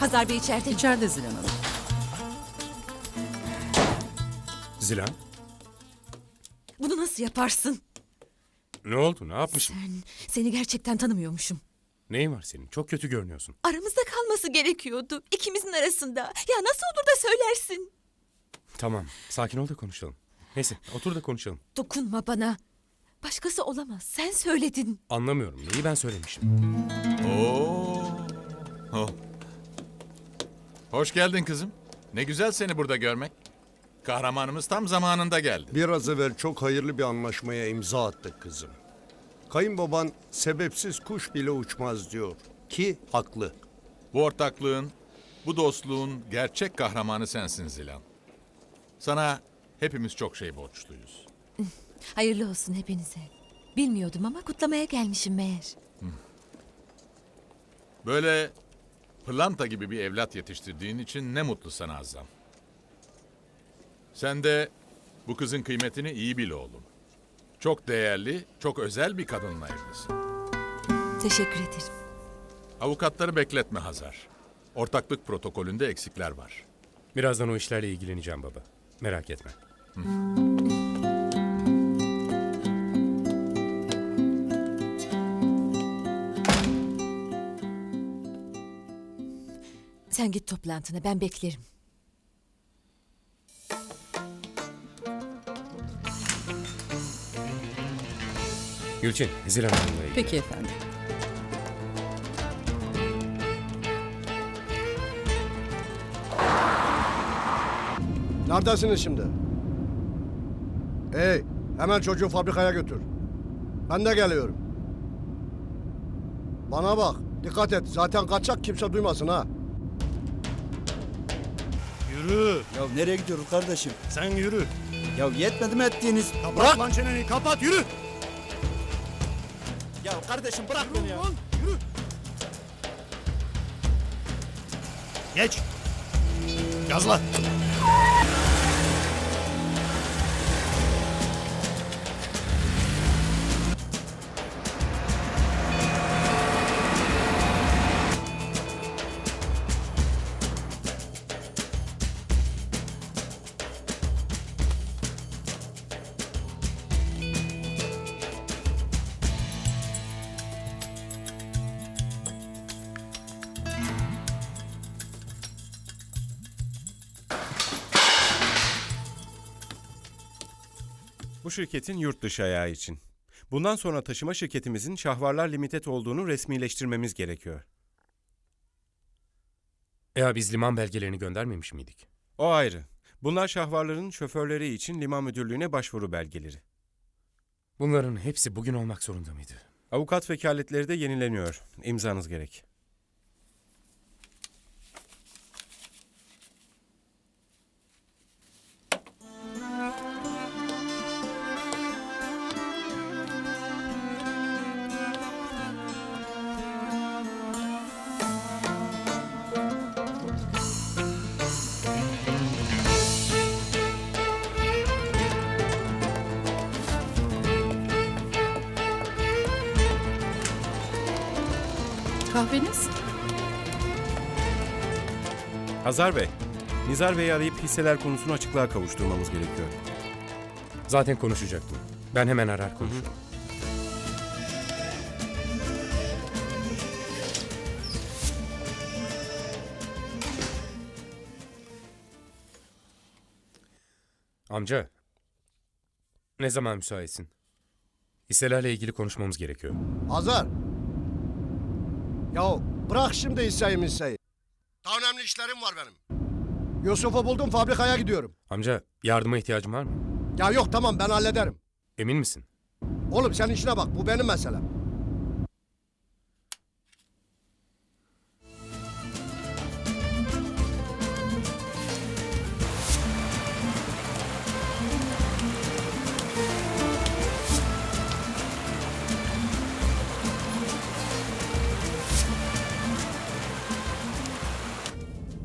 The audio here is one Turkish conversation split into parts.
Hazar Bey içeride. İçeride Zilan Hanım. Zilan, Bunu nasıl yaparsın? ne oldu? Ne yapmışım? Ben seni gerçekten tanımıyormuşum. Neyin var senin? Çok kötü görünüyorsun. Aramızda kalması gerekiyordu. ikimizin arasında. Ya nasıl olur da söylersin? Tamam, sakin ol da konuşalım. Neyse, otur da konuşalım. Dokunma bana. Başkası olamaz. Sen söyledin. Anlamıyorum. Neyi ben söylemişim? Hoş geldin kızım. Ne güzel seni burada görmek. Kahramanımız tam zamanında geldi. Biraz evvel çok hayırlı bir anlaşmaya imza attık kızım. Kayınbaban sebepsiz kuş bile uçmaz diyor. Ki haklı. Bu ortaklığın, bu dostluğun gerçek kahramanı sensin Zilan. Sana hepimiz çok şey borçluyuz. Hayırlı olsun hepinize. Bilmiyordum ama kutlamaya gelmişim meğer. Böyle pırlanta gibi bir evlat yetiştirdiğin için ne mutlu sana Azam. Sen de bu kızın kıymetini iyi bil oğlum. Çok değerli, çok özel bir kadınla evlisin. Teşekkür ederim. Avukatları bekletme Hazar. Ortaklık protokolünde eksikler var. Birazdan o işlerle ilgileneceğim baba. Merak etme. Sen git toplantına ben beklerim. Gülçin, Zilan Hanım'la ilgili. Peki efendim. Neredesiniz şimdi? Hey, hemen çocuğu fabrikaya götür. Ben de geliyorum. Bana bak, dikkat et. Zaten kaçak kimse duymasın ha. Yürü. Ya nereye gidiyoruz kardeşim? Sen yürü. Ya yetmedi mi ettiğiniz? Kapat lan çeneni kapat yürü. Ya kardeşim bırak beni ya. Lan yürü. Geç. Gazla. Bu şirketin yurt dışı ayağı için. Bundan sonra taşıma şirketimizin Şahvarlar Limited olduğunu resmileştirmemiz gerekiyor. Ya biz liman belgelerini göndermemiş miydik? O ayrı. Bunlar şahvarların şoförleri için liman müdürlüğüne başvuru belgeleri. Bunların hepsi bugün olmak zorunda mıydı? Avukat vekaletleri de yenileniyor. İmzanız gerek. Kahveniz? Hazar Bey, Nizar Bey'i arayıp hisseler konusunu açıklığa kavuşturmamız gerekiyor. Zaten konuşacaktım. Ben hemen arar konuşurum. Amca, ne zaman müsaitsin? Hisselerle ilgili konuşmamız gerekiyor. Hazar. Ya bırak şimdi hisseyi hisseyi. Daha önemli işlerim var benim. Yusuf'u buldum fabrikaya gidiyorum. Amca, yardıma ihtiyacın var mı? Ya yok tamam ben hallederim. Emin misin? Oğlum sen işine bak bu benim meselem.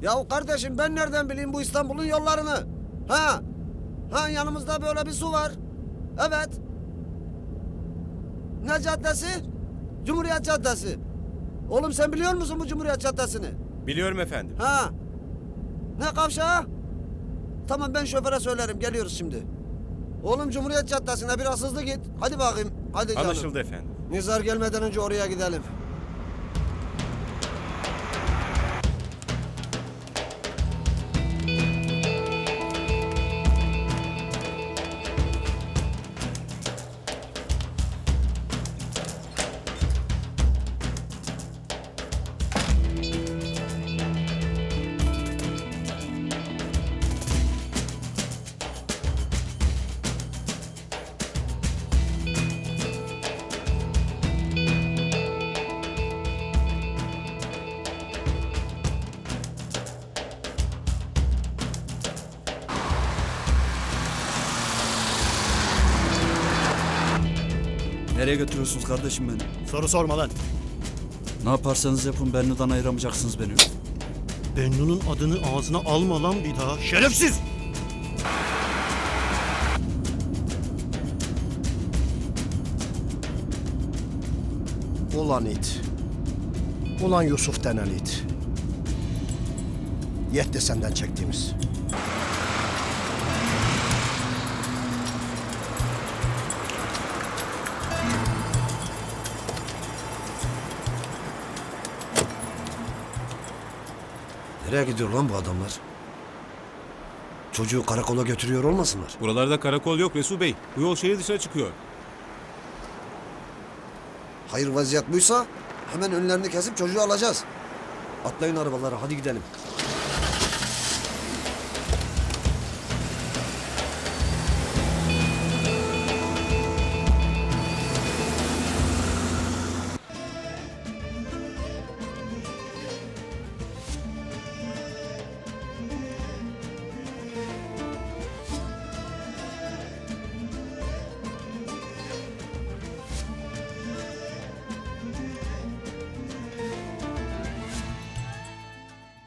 Ya kardeşim ben nereden bileyim bu İstanbul'un yollarını? Ha? Ha yanımızda böyle bir su var. Evet. Ne caddesi? Cumhuriyet Caddesi. Oğlum sen biliyor musun bu Cumhuriyet Caddesi'ni? Biliyorum efendim. Ha? Ne kavşağı? Tamam ben şoföre söylerim geliyoruz şimdi. Oğlum Cumhuriyet Caddesi'ne biraz hızlı git. Hadi bakayım. Hadi canım. Anlaşıldı efendim. Nizar gelmeden önce oraya gidelim. Nereye götürüyorsunuz kardeşim beni? Soru sorma lan. Ne yaparsanız yapın Bennu'dan ayıramayacaksınız beni. Bennu'nun adını ağzına alma lan bir daha. Şerefsiz! Ulan it. Ulan Yusuf denen it. Yetti senden çektiğimiz. Nereye gidiyor lan bu adamlar? Çocuğu karakola götürüyor olmasınlar? Buralarda karakol yok Resul Bey. Bu yol şehir dışına çıkıyor. Hayır vaziyet buysa hemen önlerini kesip çocuğu alacağız. Atlayın arabalara hadi gidelim.